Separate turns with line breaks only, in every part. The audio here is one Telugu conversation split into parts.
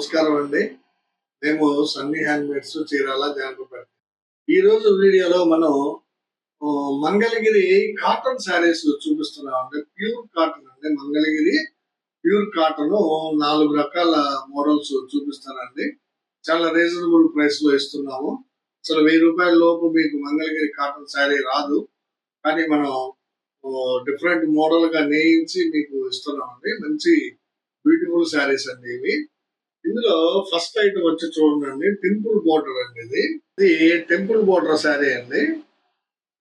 నమస్కారం అండి. మేము సన్నీ హ్యాండ్మేడ్స్ చీరాల జానపపేట. ఈ రోజు వీడియోలో మనం మంగళగిరి కాటన్ శారీస్ చూపిస్తున్నాం అంటే ప్యూర్ కాటన్ అండి. మంగళగిరి ప్యూర్ కాటన్ నాలుగు రకాల మోడల్స్ చూపిస్తానండి. చాలా రీజనబుల్ ప్రైస్లో ఇస్తున్నాము. అసలు వెయ్యి రూపాయల లోపు మీకు మంగళగిరి కాటన్ శారీ రాదు. కానీ మనం డిఫరెంట్ మోడల్గా నేయించి మీకు ఇస్తున్నామండి. మంచి బ్యూటిఫుల్ శారీస్ అండి ఇవి. ఇందులో ఫస్ట్ ఐటమ్ వచ్చి చూడండి టెంపుల్ బోర్డర్ అండి ఇది. ఇది టెంపుల్ బోర్డర్ శారీ అండి.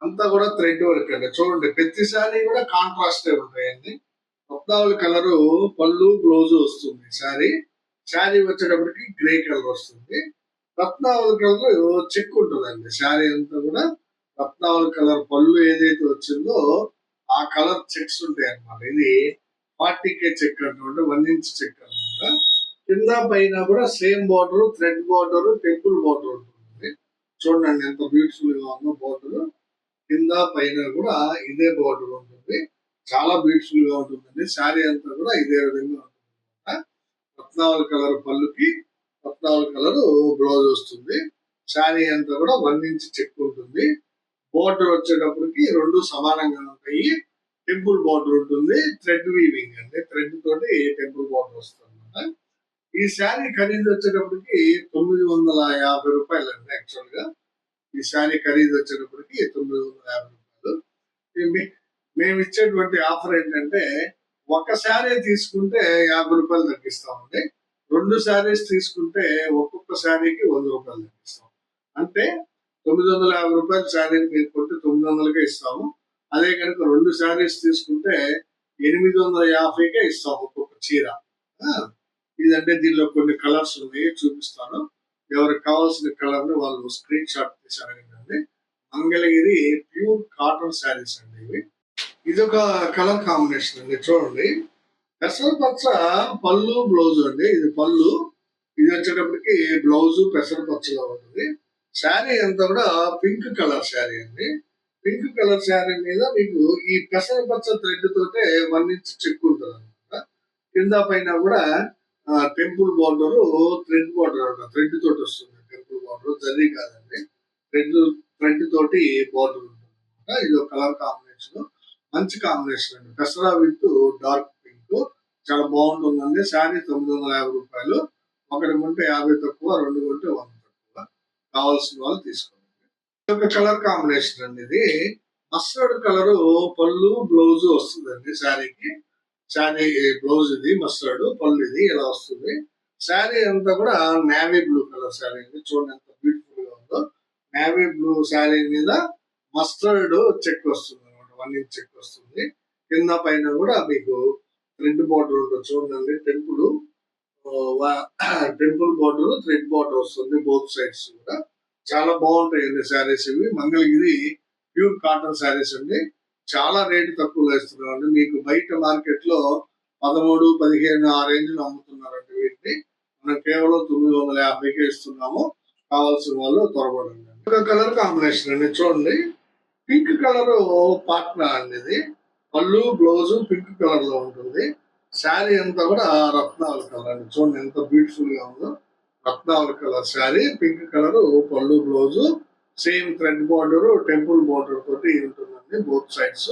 అంతా కూడా థ్రెడ్ వర్క్ అండి. చూడండి ప్రతి శారీ కూడా కాంట్రాస్ట్ ఉంటాయండి. రత్నావళి కలర్ పళ్ళు బ్లౌజ్ వస్తుంది శారీ శారీ వచ్చేటప్పటికి గ్రే కలర్ వస్తుంది. రత్నావళి కలర్ చెక్ ఉంటుందండి. శారీ అంతా కూడా రత్నావళి కలర్ పళ్ళు ఏదైతే వచ్చిందో ఆ కలర్ చెక్స్ ఉంటాయి అనమాట ఇది ఫార్టీ కే చెక్ అంటే వన్ ఇంచ్ చెక్ అన్నమాట కింద పైన కూడా same border thread border temple border ఉంటుంది. చూడండి ఎంత బ్యూటిఫుల్గా ఉందో బార్డర్. కింద పైన కూడా ఇదే బార్డర్ ఉంటుంది. చాలా బ్యూటిఫుల్గా ఉంటుందండి. శారీ అంతా కూడా ఇదే విధంగా ఉంటుంది పద్నాలుగు కలర్ పళ్ళుకి పద్నాలుగు కలర్ బ్లౌజ్ వస్తుంది. శారీ అంతా కూడా వన్ ఇంచ్ చెక్ ఉంటుంది. బార్డర్ వచ్చేటప్పటికి రెండు సమానంగా ఉంటాయి. టెంపుల్ బార్డర్ ఉంటుంది. థ్రెడ్ వీవింగ్ అండి. థ్రెడ్ తోటి టెంపుల్ బార్డర్ వస్తుంది అన్నమాట ఈ శారీ ఖరీదు వచ్చేటప్పటికి తొమ్మిది వందల యాభై రూపాయలు అండి యాక్చువల్గా. ఈ శారీ ఖరీదు వచ్చేటప్పటికి తొమ్మిది వందల యాభై రూపాయలు. మేము ఇచ్చేటువంటి ఆఫర్ ఏంటంటే ఒక శారీ తీసుకుంటే యాభై రూపాయలు తగ్గిస్తామండి. రెండు శారీస్ తీసుకుంటే ఒక్కొక్క శారీకి వంద రూపాయలు తగ్గిస్తాం. అంటే తొమ్మిది వందల యాభై రూపాయల శారీని మీరు కొంటే తొమ్మిది వందలకే ఇస్తాము. అదే కనుక రెండు శారీస్ తీసుకుంటే ఎనిమిది వందల యాభైకే ఇస్తాం ఒక్కొక్క చీర. ఇదంటే దీనిలో కొన్ని కలర్స్ ఉన్నాయి చూపిస్తాను. ఎవరికి కావాల్సిన కలర్ని వాళ్ళు స్క్రీన్ షాట్ తీసి అడగండి మంగళగిరి ప్యూర్ కాటన్ శారీస్ అండి ఇవి. ఇది ఒక కలర్ కాంబినేషన్ అండి చూడండి. పెసర పచ్చ పళ్ళు బ్లౌజ్ అండి. ఇది పళ్ళు. ఇది వచ్చేటప్పటికి బ్లౌజ్ పెసర పచ్చలో ఉంటుంది. శారీ అంతా కూడా పింక్ కలర్ శారీ అండి. పింక్ కలర్ శారీ మీద మీకు ఈ పెసర పచ్చ థ్రెడ్ తోటే వన్ ఇంచ్ చెక్కు ఉంటుంది అనమాట కింద పైన కూడా టెంపుల్ బార్డర్ థ్రెడ్ బార్డర్ అంట. థ్రెడ్ తోటి వస్తుంది టెంపుల్ బార్డర్. జరీ కాదండి. థ్రెడ్ థ్రెడ్ తోటి బార్డర్ ఉంటుంది అనమాట ఇది ఒక కలర్ కాంబినేషన్. మంచి కాంబినేషన్ అండి. Dasara with dark pink. చాలా బాగుంటుందండి. శారీ తొమ్మిది వందల యాభై రూపాయలు. ఒకటి కొంటే యాభై తక్కువ రెండు కొంటే వంద తక్కువ. కావాల్సిన వాళ్ళు తీసుకోండి. ఇది ఒక కలర్ కాంబినేషన్ అండి ఇది. మస్టర్డ్ కలర్ పళ్ళు బ్లౌజ్ వస్తుందండి శారీకి. శారీ బ్లౌజ్ ఇది మస్టర్డ్ పళ్ళు ఇది ఇలా వస్తుంది. శారీ అంతా కూడా నేవీ బ్లూ కలర్ శారీ అండి. చూడండి ఎంత బ్యూటిఫుల్గా ఉందో. నేవీ బ్లూ శారీ మీద మస్టర్డ్ చెక్ వస్తుంది అనమాట వన్ ఇంచ్ చెక్ వస్తుంది. కింద పైన కూడా మీకు థ్రెడ్ బార్డర్ ఉంటుంది. చూడండి temple temple border thread border వస్తుంది బోత్ సైడ్స్ కూడా. చాలా బాగుంటాయండి శారీస్ ఇవి. మంగళగిరి ప్యూర్ కాటన్ శారీస్ అండి. చాలా రేటు తక్కువలో ఇస్తున్నారండి. మీకు బయట మార్కెట్లో పదమూడు పదిహేను ఆ రేంజ్లో అమ్ముతున్నారండి వీటిని. మనం కేవలం తొమ్మిది వందల యాభైకే ఇస్తున్నాము. కావాల్సిన వాళ్ళు త్వరపడండి. ఒక కలర్ కాంబినేషన్ అండి. చూడండి. పింక్ కలర్ పాట్నా అండి ఇది. పళ్ళు బ్లౌజ్ పింక్ కలర్లో ఉంటుంది. శారీ అంతా కూడా రత్నాల కలర్ అండి. చూడండి ఎంత బ్యూటిఫుల్గా ఉందో. రత్నాల కలర్ శారీ పింక్ కలర్ పళ్ళు blouse same thread border temple border తోటి ఉంటుందండి బోత్ సైడ్స్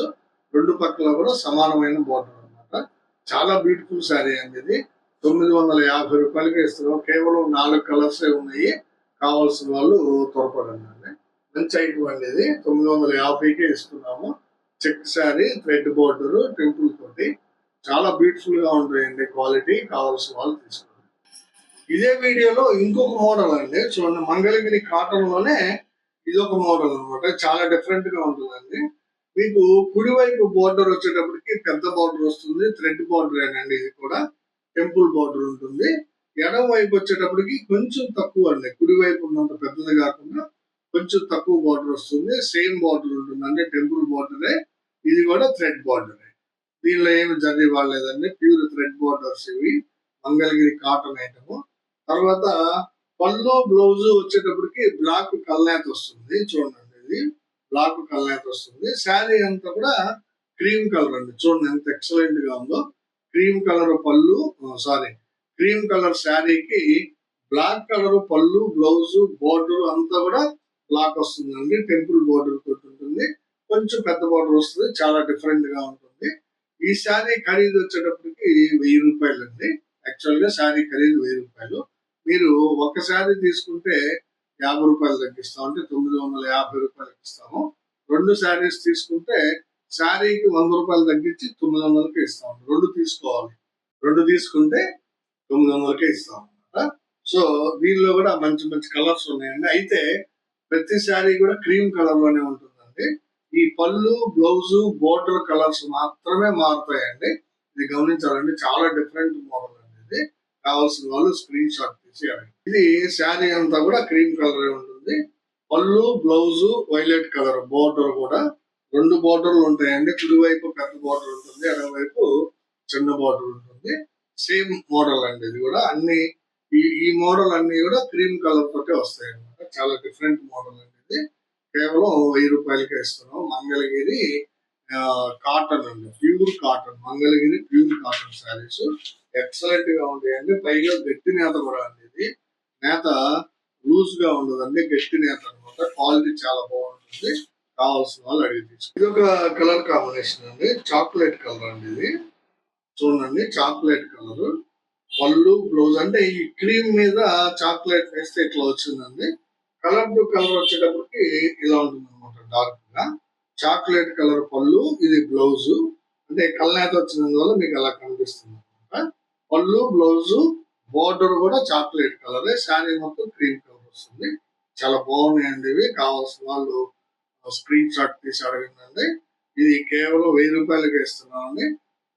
రెండు పక్కల కూడా సమానమైన బార్డర్ అన్నమాట. చాలా బ్యూటిఫుల్ శారీ అండి ఇది. తొమ్మిది వందల యాభై రూపాయలకి ఇస్తున్నాం కేవలం నాలుగు కలర్స్ ఉన్నాయి. కావాల్సిన వాళ్ళు త్వరపడండి. అండి మంచి ఐటమ్ అండి ఇది. తొమ్మిది వందల యాభైకే ఇస్తున్నాము check sari thread border temple తోటి. చాలా బ్యూటిఫుల్గా ఉంటాయండి క్వాలిటీ కావాల్సిన వాళ్ళు తీసుకోండి. ఇదే వీడియోలో ఇంకొక మోడల్ అండి. చూడండి మంగళగిరి కాటన్లోనే ఇది ఒక మోడల్ అన్నమాట. చాలా డిఫరెంట్గా ఉంటుందండి. మీకు కుడివైపు బోర్డర్ వచ్చేటప్పటికి పెద్ద బార్డర్ వస్తుంది. థ్రెడ్ బార్డర్ అండి ఇది కూడా. టెంపుల్ బార్డర్ ఉంటుంది. ఎడమ వైపు వచ్చేటప్పటికి కొంచెం తక్కువ అండి. కుడివైపు ఉన్నంత పెద్దది కాకుండా కొంచెం తక్కువ బార్డర్ వస్తుంది. సేమ్ బార్డర్ ఉంటుంది. అంటే టెంపుల్ బార్డరే ఇది కూడా థ్రెడ్ బార్డరే దీనిలో ఏమి జర్రీ వాడలేదండి. ప్యూర్ థ్రెడ్ బార్డర్స్ ఇవి. మంగళగిరి కాటన్ ఐటమ్ తర్వాత పళ్ళు బ్లౌజ్ వచ్చేటప్పటికి బ్లాక్ కల్నేత వస్తుంది. చూడండి ఇది. బ్లాక్ కల్నేత వస్తుంది. శారీ అంతా కూడా క్రీమ్ కలర్ అండి. చూడండి ఎంత ఎక్సలెంట్గా ఉందో. క్రీమ్ కలర్ పళ్ళు సారీ. క్రీమ్ కలర్ శారీకి బ్లాక్ కలర్ పళ్ళు బ్లౌజ్ బోర్డర్ అంతా కూడా బ్లాక్ వస్తుందండి. టెంపుల్ బోర్డర్ తోటి ఉంటుంది. కొంచెం పెద్ద బోర్డర్ వస్తుంది. చాలా డిఫరెంట్గా ఉంటుంది. ఈ శారీ ఖరీదు వచ్చేటప్పటికి వెయ్యి రూపాయలు అండి యాక్చువల్గా శారీ ఖరీదు వెయ్యి రూపాయలు. మీరు ఒక శారీ తీసుకుంటే యాభై రూపాయలు తగ్గిస్తాం అంటే తొమ్మిది వందల యాభై రూపాయలకి ఇస్తాము రెండు శారీస్ తీసుకుంటే శారీకి వంద రూపాయలు తగ్గించి తొమ్మిది వందలకే ఇస్తాం. రెండు తీసుకోవాలి. రెండు తీసుకుంటే తొమ్మిది వందలకే ఇస్తాం అన్నమాట. సో దీనిలో కూడా మంచి మంచి కలర్స్ ఉన్నాయండి. అయితే ప్రతి శారీ కూడా క్రీమ్ కలర్లోనే ఉంటుందండి. ఈ పళ్ళు బ్లౌజు బోర్డర్ కలర్స్ మాత్రమే మారుతాయండి. ఇది గమనించాలండి చాలా డిఫరెంట్ మోడల్ అండి ఇది. కావాల్సిన వాళ్ళు స్క్రీన్ షాట్ ఇది శారీ అంతా కూడా క్రీమ్ కలర్ ఉంటుంది. పళ్ళు బ్లౌజ్ వైలెట్ కలర్ బార్డర్ కూడా రెండు బార్డర్లు ఉంటాయండి. కుడివైపు పెద్ద బార్డర్ ఉంటుంది. ఎడమవైపు చిన్న బార్డర్ ఉంటుంది. సేమ్ మోడల్ అండి ఇది కూడా. అన్ని ఈ ఈ మోడల్ అన్ని కూడా క్రీమ్ కలర్ తోటే వస్తాయి అన్నమాట చాలా డిఫరెంట్ మోడల్ అండి ఇది. కేవలం వెయ్యి రూపాయలకే ఇస్తున్నాం. మంగళగిరి కాటన్ అండి. Pure cotton Mangalagiri pure cotton saris. ఎక్సలెంట్గా ఉంటాయండి. పైగా గట్టి నేత కూడా అండి ఇది. నేత లూజ్గా ఉండదండి గట్టి నేత అనమాట క్వాలిటీ చాలా బాగుంటుంది. కావాల్సిన వాళ్ళు అడిగి తీసుకో ఇది ఒక కలర్ కాంబినేషన్ అండి. చాక్లెట్ కలర్ అండి ఇది. చూడండి చాక్లెట్ కలర్ పళ్ళు బ్లౌజ్ అంటే ఈ క్రీమ్ మీద చాక్లెట్ వేస్తే ఇట్లా వచ్చిందండి. కలర్ టు కలర్ వచ్చేటప్పటికి ఇలా ఉంటుంది అనమాట డార్క్ చాక్లెట్ కలర్ పళ్ళు ఇది బ్లౌజ్. అంటే కళ్ళనేత వచ్చినందువల్ల మీకు అలా కనిపిస్తుంది. పళ్ళు బ్లౌజ్ బోర్డర్ కూడా చాక్లెట్ కలర్. శారీ మొత్తం క్రీమ్ కలర్ వస్తుంది. చాలా బాగున్నాయండి ఇవి. కావాల్సిన వాళ్ళు స్క్రీన్ షాట్ తీసి అడగండి ఇది కేవలం వెయ్యి రూపాయలకి ఇస్తున్నామండి.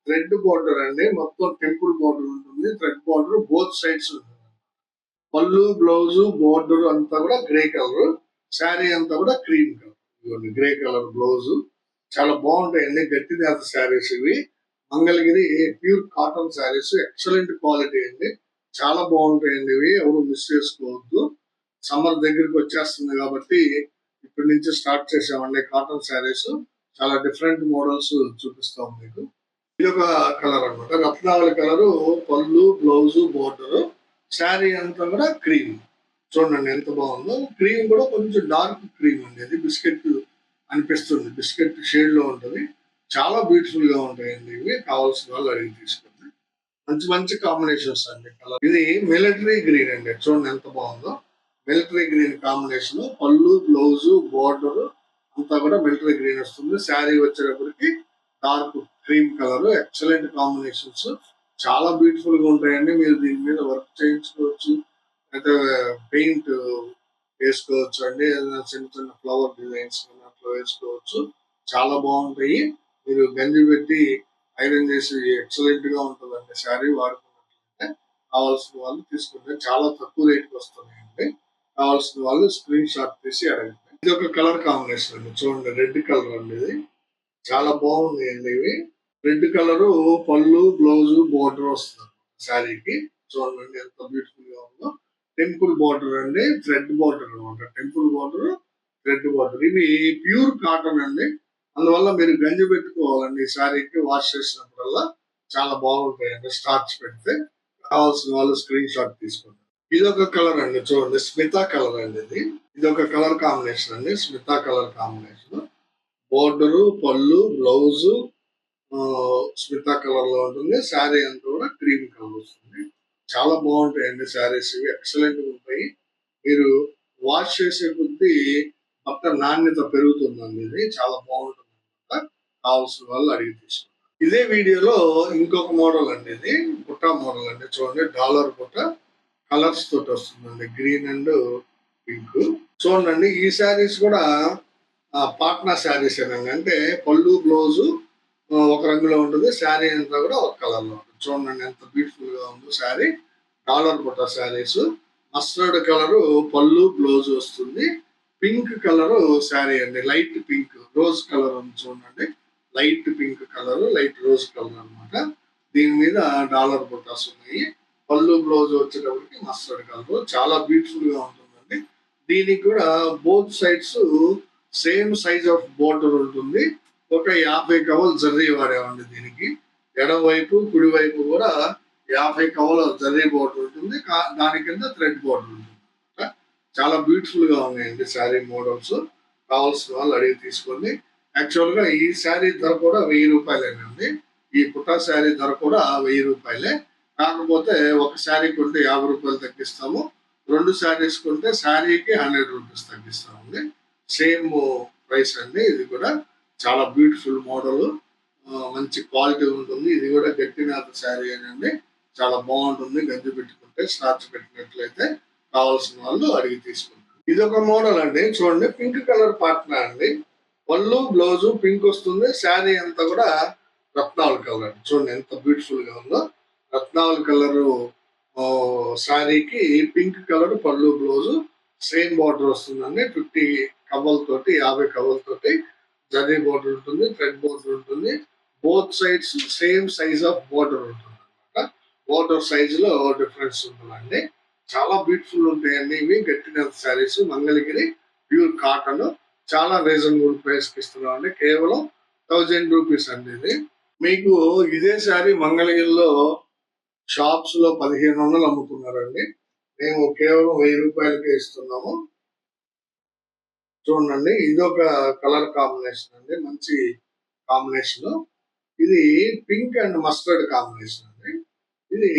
థ్రెడ్ బోర్డర్ అండి. మొత్తం టెంపుల్ బోర్డర్ ఉంటుంది. థ్రెడ్ బోర్డర్ బోత్ సైడ్స్ ఉంటుంది. పళ్ళు బ్లౌజ్ బోర్డర్ అంతా కూడా గ్రే కలర్. శారీ అంతా కూడా cream colour. Grey colour blouse. చాలా బాగుంటాయండి గట్టి నేత శారీస్ ఇవి. Mangalagiri pure cotton saris excellent quality అండి. చాలా బాగుంటాయండి ఇవి ఎవరు మిస్ చేసుకోవద్దు. సమ్మర్ దగ్గరికి వచ్చేస్తుంది కాబట్టి ఇప్పటి నుంచి స్టార్ట్ చేసామండి కాటన్ శారీస్. చాలా డిఫరెంట్ మోడల్స్ చూపిస్తాం మీకు. ఇది ఒక కలర్ అన్నమాట. రత్నావళి కలర్ పళ్ళు బ్లౌజ్ బోర్డర్. శారీ అంతా కూడా క్రీమ్. చూడండి ఎంత బాగుందో. క్రీమ్ కూడా కొంచెం డార్క్ క్రీమ్ అండి అది బిస్కెట్ అనిపిస్తుంది. బిస్కెట్ షేడ్లో ఉంటుంది. చాలా బ్యూటిఫుల్గా ఉంటాయండి ఇవి. కావాల్సిన వాళ్ళు అడిగి తీసుకోండి. మంచి మంచి కాంబినేషన్స్ అండి కలర్. ఇది మిలిటరీ గ్రీన్ అండి చూడండి ఎంత బాగుందో. మిలిటరీ గ్రీన్ కాంబినేషన్ పళ్ళు బ్లౌజ్ బోర్డర్ అంతా కూడా మిలిటరీ గ్రీన్ వస్తుంది. శారీ వచ్చేటప్పటికి dark cream colour. Excellent combinations చాలా బ్యూటిఫుల్గా ఉంటాయండి. మీరు దీని మీద వర్క్ చేయించుకోవచ్చు. అయితే పెయింట్ వేసుకోవచ్చు అండి చిన్న చిన్న ఫ్లవర్ డిజైన్స్ అట్లా వేసుకోవచ్చు. చాలా బాగుంటాయి. మీరు గంజి పెట్టి ఐరన్ చేసి ఎక్సలెంట్గా ఉంటుందండి శారీ వాడుకున్నట్లయితే. కావాల్సిన వాళ్ళు తీసుకుంటే చాలా తక్కువ రేట్కి వస్తున్నాయండి. కావాల్సిన వాళ్ళు స్క్రీన్ షాట్ తీసి అడగండి. ఇది ఒక కలర్ కాంబినేషన్ అండి. చూడండి రెడ్ కలర్ అండి ఇది. చాలా బాగుంది అండి ఇవి. రెడ్ కలర్ పళ్ళు బ్లౌజ్ బోర్డర్ వస్తుంది శారీకి. చూడండి ఎంత బ్యూటిఫుల్గా ఉందో. టెంపుల్ బార్డర్ అండి థ్రెడ్ బార్డర్ అనమాట టెంపుల్ బార్డర్ థ్రెడ్ బార్డర్. ఇవి ప్యూర్ కాటన్ అండి. అందువల్ల మీరు గంజి పెట్టుకోవాలండి. ఈ శారీకి వాష్ చేసినప్పుడల్లా చాలా బాగుంటాయండి. స్టార్చ్ పెడితే కావాల్సిన వాళ్ళు స్క్రీన్ షాట్ తీసుకోండి. ఇది ఒక కలర్ అండి. చూడండి స్మితా కలర్ అండి ఇది. ఇది ఒక కలర్ కాంబినేషన్ అండి. Smitha colour combination. బోర్డరు పళ్ళు బ్లౌజు స్మితా కలర్లో ఉంటుంది. శారీ అంతా కూడా క్రీమ్ కలర్ వస్తుంది. చాలా బాగుంటాయండి శారీస్. ఇవి ఎక్సలెంట్ ఉంటాయి. మీరు వాష్ చేసే కొద్దీ బట్ట నాణ్యత పెరుగుతుందండి ఇది. చాలా బాగుంటుంది అనమాట కావాల్సిన వాళ్ళు అడిగి తీసుకుంటారు ఇదే వీడియోలో ఇంకొక మోడల్ అండి ఇది. బుట్ట మోడల్ అండి. చూడండి డాలర్ బుట్ట. కలర్స్ తోటి వస్తుందండి. గ్రీన్ అండ్ పింక్ చూడండి ఈ శారీస్ కూడా పాట్నా శారీస్ ఏనండి అంటే పళ్ళు బ్లౌజు ఒక రంగులో ఉంటుంది శారీ అంతా కూడా ఒక కలర్లో ఉంటుంది. చూడండి ఎంత బ్యూటిఫుల్గా ఉందో శారీ. డాలర్ బుట్ట శారీస్. మస్టర్డ్ కలర్ పళ్ళు బ్లౌజ్ వస్తుంది. పింక్ కలర్ శారీ అండి లైట్ పింక్ రోజ్ కలర్ ఉంది చూడండి. Light pink colour light rose colour అన్నమాట. దీని మీద డాలర్ బుట్టాస్ ఉన్నాయి. పళ్ళు బ్లౌజ్ వచ్చేటప్పటికి మస్టర్డ్ కలర్ చాలా బ్యూటిఫుల్గా ఉంటుందండి. దీనికి కూడా both sides same size of border ఉంటుంది. ఒక యాభై కవలు జర్రీ వాడేవండి దీనికి. ఎడమవైపు కుడివైపు కూడా యాభై కవల జరీ బోర్డర్ ఉంటుంది. దాని కింద థ్రెడ్ బోర్డర్ ఉంటుంది. చాలా బ్యూటిఫుల్గా ఉన్నాయండి శారీ మోడల్స్. కావాల్సిన వాళ్ళు అడిగి తీసుకోండి. యాక్చువల్గా ఈ శారీ ధర కూడా వెయ్యి రూపాయలేనండి. ఈ పుట్టా శారీ ధర కూడా వెయ్యి రూపాయలే. కాకపోతే ఒక శారీ కొంటే యాభై రూపాయలు తగ్గిస్తాము. రెండు శారీస్ కొంటే శారీకి హండ్రెడ్ రూపీస్ తగ్గిస్తామండి. సేమ్ ప్రైస్ అండి ఇది కూడా. చాలా బ్యూటిఫుల్ మోడల్ మంచి క్వాలిటీ ఉంటుంది. ఇది కూడా గట్టినాథ శారీ అండి చాలా బాగుంటుంది. గంజి పెట్టుకుంటే స్టార్చ్ పెట్టినట్లయితే కావాల్సిన వాళ్ళు అడిగి తీసుకుంటారు. ఇది ఒక మోడల్ అండి. చూడండి పింక్ కలర్ పాట్నా అండి. పళ్ళు బ్లౌజ్ పింక్ వస్తుంది. శారీ అంతా కూడా రత్నాల కలర్ చూడండి ఎంత బ్యూటిఫుల్గా ఉందో. రత్నాల కలర్ శారీకి పింక్ కలర్ పళ్ళు బ్లౌజ్ సేమ్ బార్డర్ వస్తుందండి. ఫిఫ్టీ కవ్వలతోటి తోటి యాభై కవ్వలతోటి తోటి జరీ బోర్డర్ ఉంటుంది థ్రెడ్ బోర్డర్ ఉంటుంది. Both sides same size of border ఉంటుంది అనమాట బోర్డర్ సైజ్లో డిఫరెన్స్ ఉంటుందండి. చాలా బ్యూటిఫుల్ ఉంటాయండి ఇవి. గట్టిన శారీస్ మంగళగిరి ప్యూర్ కాటన్. చాలా రీజనబుల్ ప్రైస్కి ఇస్తున్నాం అండి కేవలం థౌజండ్ రూపీస్ అండి ఇది. మీకు ఇదే శారీ మంగళగిరిలో షాప్స్లో పదిహేను వందలు అమ్ముతున్నారండి. మేము కేవలం వెయ్యి రూపాయలకే ఇస్తున్నాము. చూడండి ఇది ఒక కలర్ కాంబినేషన్ అండి మంచి కాంబినేషన్. ఇది పింక్ అండ్ మస్టర్డ్ కాంబినేషన్ అండి. ఇది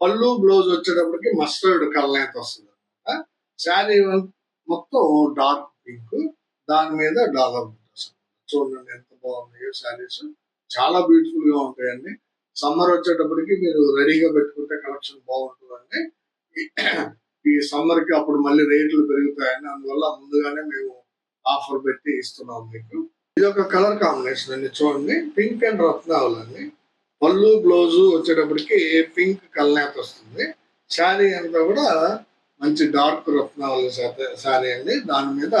పళ్ళు బ్లౌజ్ వచ్చేటప్పటికి మస్టర్డ్ కలర్ వస్తుంది అనమాట శారీ మొత్తం డార్క్ పింక్ దాని మీద డాలర్ చూడండి ఎంత బాగున్నాయో శారీస్. చాలా బ్యూటిఫుల్గా ఉంటాయండి. సమ్మర్ వచ్చేటప్పటికి మీరు రెడీగా పెట్టుకుంటే కలెక్షన్ బాగుంటుందండి. ఈ సమ్మర్కి అప్పుడు మళ్ళీ రేట్లు పెరుగుతాయని అందువల్ల ముందుగానే మేము ఆఫర్ పెట్టి ఇస్తున్నాం మీకు. ఇది ఒక కలర్ కాంబినేషన్ అండి చూడండి. పింక్ అండ్ రత్నావళి అండి. పళ్ళు బ్లౌజ్ వచ్చేటప్పటికి పింక్ కల్నేత వస్తుంది. శారీ అంతా కూడా మంచి డార్క్ రత్నావళి శారీ అండి. దాని మీద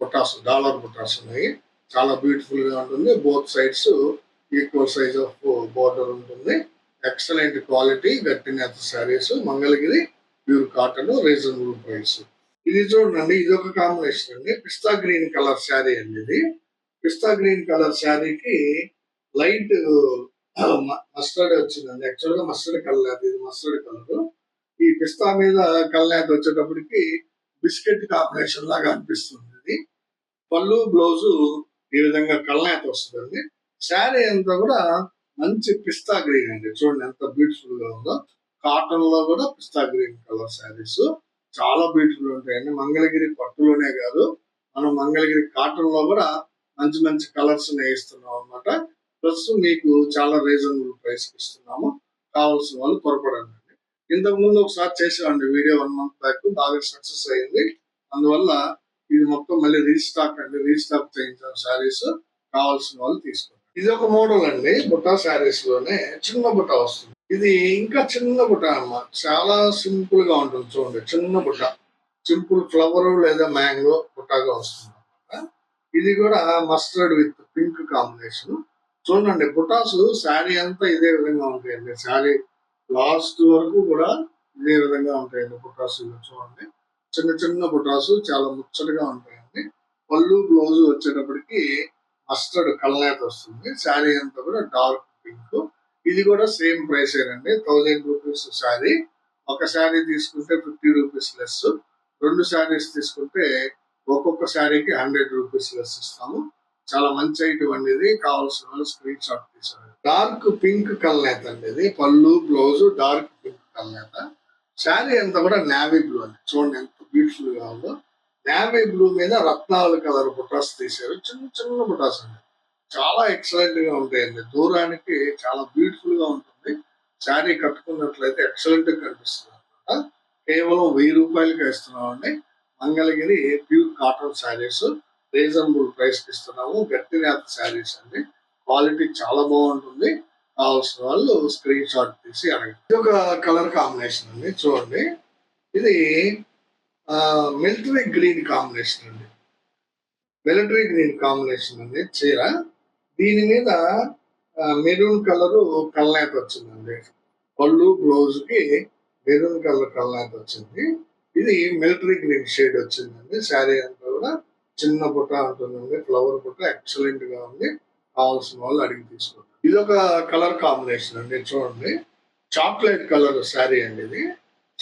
బుటాస్ డాలర్ బుటాస్ ఉన్నాయి. చాలా బ్యూటిఫుల్గా ఉంటుంది. Both sides equal size of border ఉంటుంది. ఎక్సలెంట్ క్వాలిటీ గట్టి నేత saris Mangalagiri pure cotton reasonable price. ఇది చూడండి ఇది ఒక కాంబినేషన్ అండి. పిస్తా గ్రీన్ కలర్ శారీ అండి ఇది. పిస్తా గ్రీన్ కలర్ శారీకి లైట్ మస్టర్డ్ వచ్చిందండి. యాక్చువల్గా మస్టర్డ్ కలర్ ఇది మస్టర్డ్ కలర్. ఈ పిస్తా మీద కల్నేత వచ్చేటప్పటికి బిస్కెట్ కాంబినేషన్ లాగా అనిపిస్తుంది ఇది. పళ్ళు బ్లౌజ్ ఈ విధంగా కల్నేత వస్తుందండి. శారీ అంతా కూడా మంచి పిస్తా గ్రీన్ అండి. చూడండి ఎంత బ్యూటిఫుల్గా ఉందో. కాటన్లో కూడా పిస్తా గ్రీన్ కలర్ శారీస్ చాలా బ్యూటిఫుల్ ఉంటాయండి. మంగళగిరి పట్టులోనే కాదు మనం మంగళగిరి కాటన్లో కూడా మంచి మంచి కలర్స్ నేయిస్తున్నాం అన్నమాట. ప్లస్ మీకు చాలా రీజనబుల్ ప్రైస్ ఇస్తున్నాము. కావాల్సిన వాళ్ళు త్వరపడండి. ఇంతకు ముందు ఒకసారి చేసామండి వీడియో వన్ మంత్ బ్యాక్ బాగా సక్సెస్ అయింది. అందువల్ల ఇది మొత్తం మళ్ళీ రీస్టాక్ అండి రీస్టాక్ చేయించిన శారీస్. కావాల్సిన వాళ్ళు తీసుకోండి. ఇది ఒక మోడల్ అండి బుట్టా శారీస్లోనే చిన్న బుట్ట వస్తుంది. ఇది ఇంకా చిన్న బుట్ట అన్నమాట చాలా సింపుల్గా ఉంటుంది చూడండి. చిన్న బుట్ట సింపుల్ ఫ్లవర్ లేదా మ్యాంగో బుట్టగా వస్తుంది అన్నమాట. ఇది కూడా మస్టర్డ్ విత్ పింక్ కాంబినేషన్. చూడండి బుటాస్ శారీ అంతా ఇదే విధంగా ఉంటాయండి. శారీ లాస్ట్ వరకు కూడా ఇదే విధంగా ఉంటాయండి బుటాస్ చూడండి. చిన్న చిన్న బుటాస్ చాలా ముచ్చటగా ఉంటాయండి. పళ్ళు బ్లౌజ్ వచ్చేటప్పటికి మస్టర్డ్ కల్నేత వస్తుంది. శారీ అంతా కూడా డార్క్ పింక్. ఇది కూడా సేమ్ ప్రైస్ అండి. Thousand rupees sari. ఒక శారీ తీసుకుంటే ఫిఫ్టీ రూపీస్ లెస్. రెండు శారీస్ తీసుకుంటే ఒక్కొక్క శారీకి హండ్రెడ్ రూపీస్ లెస్ ఇస్తాము. చాలా మంచి ఐటమ్ అనేది కావాల్సిన వాళ్ళు స్క్రీన్ షాట్ తీసారు డార్క్ పింక్ కల్నేత అండి ఇది. పళ్ళు బ్లౌజ్ డార్క్ పింక్ కల్నేత. శారీ అంతా కూడా నావీ బ్లూ అండి. చూడండి ఎంత బ్యూటిఫుల్గా ఉందో. నావీ బ్లూ మీద రత్నాలు కలర్ బుటాస్ తీశారు. చిన్న చిన్న బుటాస్ అండి. చాలా ఎక్సలెంట్గా ఉంటాయండి. దూరానికి చాలా బ్యూటిఫుల్గా ఉంటుంది. శారీ కట్టుకున్నట్లయితే ఎక్సలెంట్గా కనిపిస్తుంది అనమాట కేవలం వెయ్యి రూపాయలకి ఇస్తున్నామండి. Mangalagiri pure cotton saris reasonable ప్రైస్కి ఇస్తున్నాము. గట్టి నేత శారీస్ అండి. క్వాలిటీ చాలా బాగుంటుంది. కావాల్సిన వాళ్ళు స్క్రీన్ షాట్ తీసి అడగండి. ఇది ఒక కలర్ కాంబినేషన్ అండి. చూడండి. ఇది మిలిటరీ గ్రీన్ కాంబినేషన్ అండి. మిలిటరీ గ్రీన్ కాంబినేషన్ అండి. చీర. దీని మీద మెరూన్ కలర్ కల్నేత వచ్చిందండి. పళ్ళు బ్లౌజ్కి మెరూన్ కలర్ కల్నేత వచ్చింది. ఇది మిలిటరీ గ్రీన్ షేడ్ వచ్చిందండి. శారీ అంతా కూడా చిన్న పుట్ట ఉంటుందండి ఫ్లవర్ బుట్ట ఎక్సలెంట్గా ఉంది. కావాల్సిన వాళ్ళు అడిగి తీసుకోండి. ఇది ఒక కలర్ కాంబినేషన్ అండి. చూడండి. చాక్లెట్ కలర్ శారీ అండి ఇది.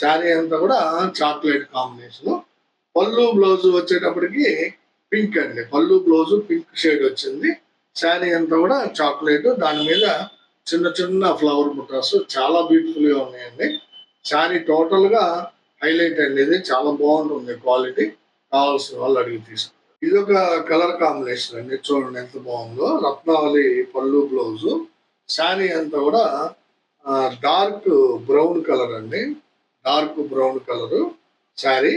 శారీ అంతా కూడా చాక్లెట్ కాంబినేషన్. పళ్ళు బ్లౌజ్ వచ్చేటప్పటికి పింక్ అండి. పళ్ళు బ్లౌజ్ పింక్ షేడ్ వచ్చింది. శారీ అంతా కూడా చాక్లెట్ దాని మీద చిన్న చిన్న ఫ్లవర్ బుటాస్ చాలా బ్యూటిఫుల్గా ఉన్నాయండి. శారీ టోటల్గా హైలైట్ అండి చాలా బాగుంటుంది క్వాలిటీ కావాల్సిన వాళ్ళు అడిగి తీసుకుంటారు ఇది ఒక కలర్ కాంబినేషన్ అండి. చూడండి ఎంత బాగుందో. రత్నావళి పళ్ళు బ్లౌజు శారీ అంతా కూడా డార్క్ బ్రౌన్ కలర్ అండి. డార్క్ బ్రౌన్ కలర్ శారీ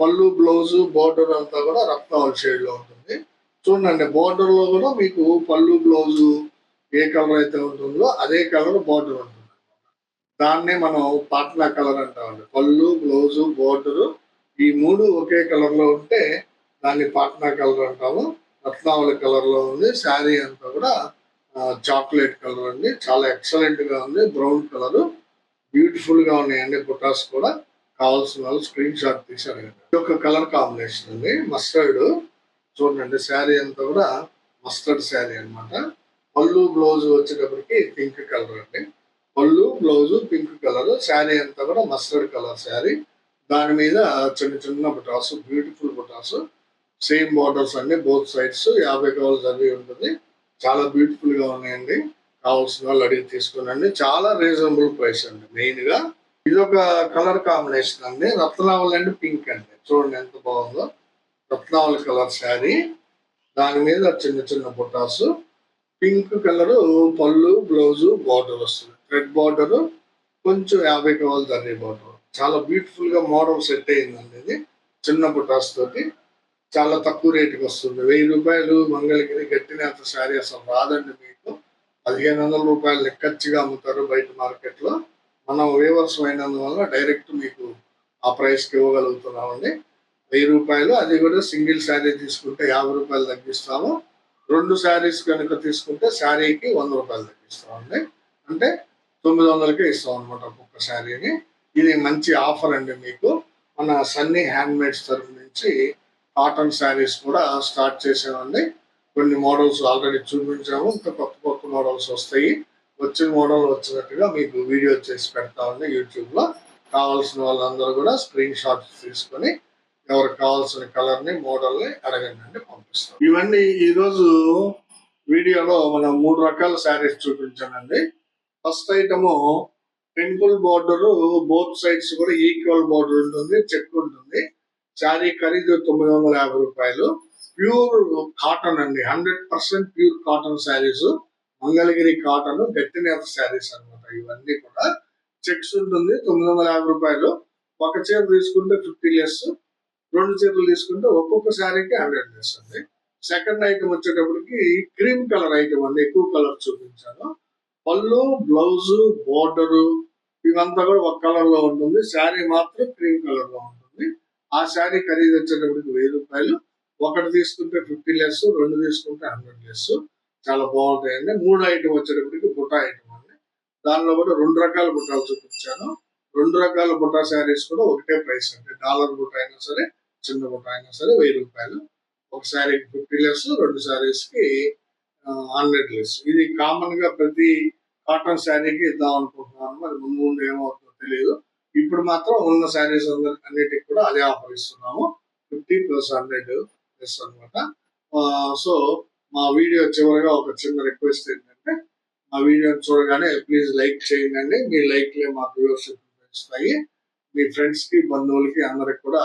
పళ్ళు బ్లౌజు బోర్డర్ అంతా కూడా రత్నావళి షేడ్లో ఉంటుంది. చూడండి బోర్డర్లో కూడా మీకు పళ్ళు బ్లౌజు ఏ కలర్ అయితే ఉంటుందో అదే కలర్ బోర్డర్ ఉంటుంది. దాన్నే మనం పాట్నా కలర్ అంటామండి. పళ్ళు బ్లౌజు బోర్డర్ ఈ మూడు ఒకే కలర్లో ఉంటే దాన్ని పాట్నా కలర్ అంటాము. రత్నావళి కలర్లో ఉంది శారీ అంతా కూడా చాక్లెట్ కలర్ అండి. చాలా ఎక్సలెంట్గా ఉంది బ్రౌన్ కలర్ బ్యూటిఫుల్గా ఉన్నాయండి బుటాస్ కూడా. కావాల్సిన వాళ్ళు స్క్రీన్ షాట్ తీశారు ఇది ఒక కలర్ కాంబినేషన్ అండి మస్టర్డ్ చూడండి శారీ అంతా కూడా మస్టర్డ్ శారీ అన్నమాట. పళ్ళు బ్లౌజ్ వచ్చేటప్పటికి పింక్ కలర్ అండి. పళ్ళు బ్లౌజ్ పింక్ కలర్ శారీ అంతా కూడా మస్టర్డ్ కలర్ శారీ. దాని మీద చిన్న చిన్న బుటాస్ బ్యూటిఫుల్ బుటాస్. సేమ్ బార్డర్స్ అండి బోత్ సైడ్స్ యాభై కవర్స్ అవి ఉంటుంది. చాలా బ్యూటిఫుల్గా ఉన్నాయండి. కావాల్సిన వాళ్ళు అడిగి తీసుకునండి. చాలా రీజనబుల్ ప్రైస్ అండి మెయిన్గా. ఇది ఒక కలర్ కాంబినేషన్ అండి. రత్నావళి అండి పింక్ అండి. చూడండి ఎంత బాగుందో. రత్నావళి కలర్ శారీ దాని మీద చిన్న చిన్న బుటాస్ పింక్ కలర్ పళ్ళు బ్లౌజ్ బార్డర్ వస్తుంది. రెడ్ బార్డరు కొంచెం యాభై కవల్ దర్రీ బార్డర్. చాలా బ్యూటిఫుల్గా మోడల్ సెట్ అయిందండి ఇది. చిన్న బుటాస్ తోటి చాలా తక్కువ రేటుకి వస్తుంది. వెయ్యి రూపాయలు మంగళగిరి గట్టినంత శారీ అసలు రాదండి మీకు. పదిహేను వందల రూపాయలు లెక్కచ్చిగా అమ్ముతారు బయట మార్కెట్లో మనం వేవర్స్ అయినందువల్ల డైరెక్ట్ మీకు ఆ ప్రైస్కి ఇవ్వగలుగుతున్నామండి. వెయ్యి రూపాయలు అది కూడా సింగిల్ శారీ తీసుకుంటే యాభై రూపాయలు తగ్గిస్తాము. రెండు శారీస్ కనుక తీసుకుంటే శారీకి వంద రూపాయలు తగ్గిస్తామండి అంటే తొమ్మిది వందలకే ఇస్తాం అనమాట ఒక్కొక్క శారీని. ఇది మంచి ఆఫర్ అండి మీకు. మన సన్నీ హ్యాండ్మేడ్స్ తరఫు నుంచి కాటన్ శారీస్ కూడా స్టార్ట్ చేసామండి. కొన్ని మోడల్స్ ఆల్రెడీ చూపించాము. ఇంకా కొత్త కొత్త మోడల్స్ వస్తాయి. వచ్చిన మోడల్ వచ్చినట్టుగా మీకు వీడియో చేసి పెడతామండి యూట్యూబ్లో. కావాల్సిన వాళ్ళందరూ కూడా స్క్రీన్ షాట్స్ తీసుకొని ఎవరికి కావాల్సిన కలర్ని మోడల్ని అడగండి అంటే పంపిస్తాం. ఇవన్నీ ఈ రోజు వీడియోలో మనం మూడు రకాల saris చూపించానండి. First item temple border both sides కూడా ఈక్వల్ బోర్డర్ ఉంటుంది చెక్ ఉంటుంది. శారీ ఖరీదు తొమ్మిది వందల యాభై రూపాయలు. ప్యూర్ కాటన్ అండి hundred percent pure cotton saris. Mangalagiri cotton గట్టి నేత శారీస్ అన్నమాట ఇవన్నీ కూడా. చెక్స్ ఉంటుంది తొమ్మిది వందల యాభై రూపాయలు. ఒక చీర తీసుకుంటే ఫిఫ్టీ లెస్. రెండు చీరలు తీసుకుంటే ఒక్కొక్క శారీకి హండ్రెడ్ లెస్ సెకండ్ ఐటమ్ వచ్చేటప్పటికి క్రీమ్ కలర్ ఐటమ్ అండి. ఎక్కువ కలర్ చూపించాను. పళ్ళు బ్లౌజ్ బోర్డరు ఇవంతా కూడా ఒక కలర్లో ఉంటుంది. శారీ మాత్రం క్రీమ్ కలర్లో ఉంటుంది. ఆ శారీ ఖరీదు వచ్చేటప్పటికి వెయ్యి రూపాయలు. ఒకటి తీసుకుంటే ఫిఫ్టీ లెస్ రెండు తీసుకుంటే హండ్రెడ్ లెస్ చాలా బాగుంటాయండి. మూడు ఐటమ్ వచ్చేటప్పటికి బుటా ఐటమ్ అండి. దానిలో కూడా రెండు రకాల బుట్టాలు చూపించాను. రెండు రకాల బుటా శారీస్ కూడా ఒకటే ప్రైస్ అండి. డాలర్ బుట్ట అయినా సరే చిన్న అయినా సరే వెయ్యి రూపాయలు. ఒక శారీ ఫిఫ్టీ లెస్ రెండు శారీస్కి హండ్రెడ్ లెస్ ఇది కామన్గా ప్రతి కాటన్ శారీకి ఇద్దాం అనుకుంటున్నాను. మరి ముందు ముందు ఏమవుతుందో తెలియదు. ఇప్పుడు మాత్రం ఉన్న శారీస్ అన్నిటికి కూడా అదే ఆఫర్ ఇస్తున్నాము. ఫిఫ్టీ ప్లస్ హండ్రెడ్ లెస్ అనమాట సో మా వీడియో చివరిగా ఒక చిన్న రిక్వెస్ట్ ఏంటంటే మా వీడియోని చూడగానే ప్లీజ్ లైక్ చేయండి. మీ లైక్లే మా వ్యూవర్షిప్ పెంచుతాయి మీ ఫ్రెండ్స్కి బంధువులకి అందరికి కూడా